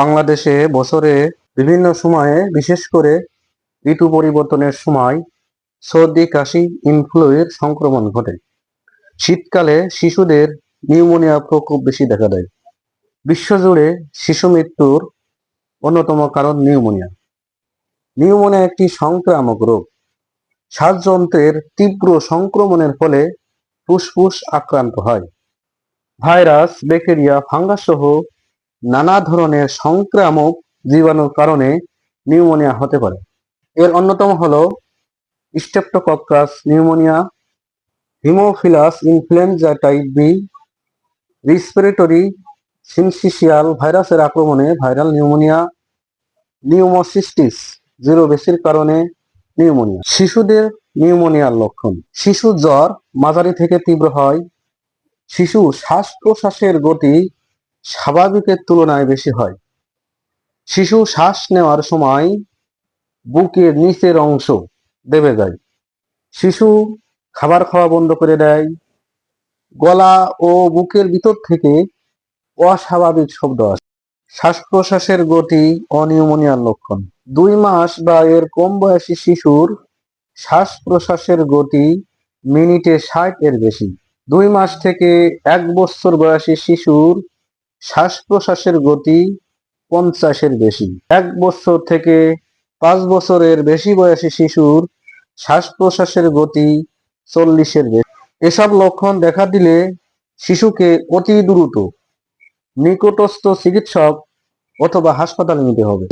বাংলাদেশে বছরে বিভিন্ন সময়ে, বিশেষ করে ঋতু পরিবর্তনের সময়, সর্দি, কাশি ইনফ্লুয়ের সংক্রমণ ঘটে। শীতকালে শিশুদের নিউমোনিয়া প্রকোপ বেশি দেখা দেয়। বিশ্বজুড়ে শিশু মৃত্যুর অন্যতম কারণ নিউমোনিয়া নিউমোনিয়া একটি সংক্রামক রোগ। শ্বাসযন্ত্রের তীব্র সংক্রমণের ফলে ফুসফুস আক্রান্ত হয়। ভাইরাস, ব্যাকটেরিয়া ফাঙ্গাস সহ নানা ধরনের সংক্রামক জীবাণুর কারণে নিউমোনিয়া হতে পারে। এর অন্যতম হলো streptococcus pneumoniae, haemophilus, influenzae type B, respiratory syncytial ভাইরাসের আক্রমণে viral pneumonia pneumocystis jirovecii কারণে নিউমোনিয়া। শিশুদের নিউমোনিয়ার লক্ষণ। শিশু জ্বর মাঝারি থেকে তীব্র হয়। শিশু শ্বাস প্রশ্বাসের গতি স্বাভাবিকের তুলনায় বেশি হয়। শিশু শ্বাস নেওয়ার সময় বুকের নিচের অংশ দেবে যায়। শিশু খাবার খাওয়া বন্ধ করে দেয়। গলা ও বুকের ভিতর থেকে অস্বাভাবিক শব্দ আসে। শ্বাস প্রশ্বাসের গতি অনিউমোনিয়ার লক্ষণ। দুই মাস বা এর কম বয়সী শিশুর শ্বাস প্রশ্বাসের গতি মিনিটে ষাট এর বেশি। দুই মাস থেকে এক বছর বয়সী শিশুর শ্বাস প্রশ্বাসের গতি পঞ্চাশের বেশি। এক বছর থেকে পাঁচ বছরের বেশি বয়সী শিশুর শ্বাস প্রশ্বাসের গতি চল্লিশের বেশি। এসব লক্ষণ দেখা দিলে শিশুকে অতি দ্রুত নিকটস্থ চিকিৎসক অথবা হাসপাতালে নিতে হবে।